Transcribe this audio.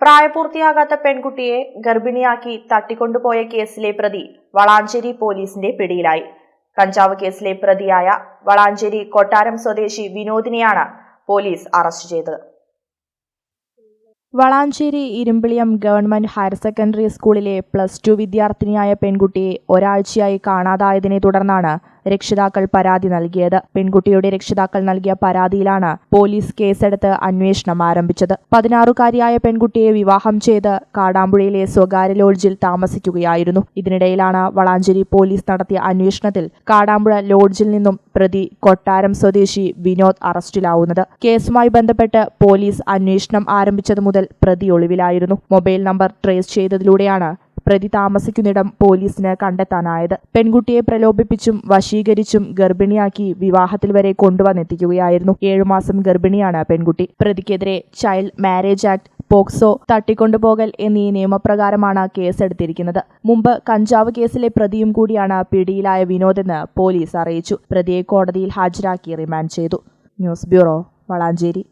പ്രായപൂർത്തിയാകാത്ത പെൺകുട്ടിയെ ഗർഭിണിയാക്കി തട്ടിക്കൊണ്ടുപോയ കേസിലെ പ്രതി വളാഞ്ചേരി പോലീസിന്റെ പിടിയിലായി. കഞ്ചാവ് കേസിലെ പ്രതിയായ വളാഞ്ചേരി കൊട്ടാരം സ്വദേശി വിനോദിനെയാണ് പോലീസ് അറസ്റ്റ് ചെയ്തത്. Valanchery Irumbiliyam government higher secondary സ്കൂളിലെ പ്ലസ് ടു വിദ്യാർത്ഥിനിയായ പെൺകുട്ടിയെ ഒരാഴ്ചയായി കാണാതായതിനെ തുടർന്നാണ് രക്ഷിതാക്കൾ പരാതി നൽകിയത്. പെൺകുട്ടിയുടെ രക്ഷിതാക്കൾ നൽകിയ പരാതിയിലാണ് പോലീസ് കേസെടുത്ത് അന്വേഷണം ആരംഭിച്ചത്. പതിനാറുകാരിയായ പെൺകുട്ടിയെ വിവാഹം ചെയ്ത് കാടാമ്പുഴയിലെ സ്വകാര്യ ലോഡ്ജിൽ താമസിക്കുകയായിരുന്നു. ഇതിനിടയിലാണ് വളാഞ്ചേരി പോലീസ് നടത്തിയ അന്വേഷണത്തിൽ കാടാമ്പുഴ ലോഡ്ജിൽ നിന്നും പ്രതി കൊട്ടാരം സ്വദേശി വിനോദ് അറസ്റ്റിലാവുന്നത്. കേസുമായി ബന്ധപ്പെട്ട് പോലീസ് അന്വേഷണം ആരംഭിച്ചതു മുതൽ പ്രതി ഒളിവിലായിരുന്നു. മൊബൈൽ നമ്പർ ട്രേസ് ചെയ്തതിലൂടെയാണ് പ്രതി താമസിക്കുന്നിടം പോലീസിന് കണ്ടെത്താനായത്. പെൺകുട്ടിയെ പ്രലോഭിപ്പിച്ചും വശീകരിച്ചും ഗർഭിണിയാക്കി വിവാഹത്തിൽ വരെ കൊണ്ടുവന്നെത്തിക്കുകയായിരുന്നു. ഏഴുമാസം ഗർഭിണിയാണ് പെൺകുട്ടി. പ്രതിക്കെതിരെ ചൈൽഡ് മാരേജ് ആക്ട് പോക്സോ തട്ടിക്കൊണ്ടുപോകൽ എന്നീ നിയമപ്രകാരമാണ് കേസെടുത്തിരിക്കുന്നത്. മുമ്പ് കഞ്ചാവ് കേസിലെ പ്രതിയും കൂടിയാണ് പിടിയിലായ വിനോദെന്ന് പോലീസ് അറിയിച്ചു. പ്രതിയെ കോടതിയിൽ ഹാജരാക്കി റിമാൻഡ് ചെയ്തു. News bureau Valanchery.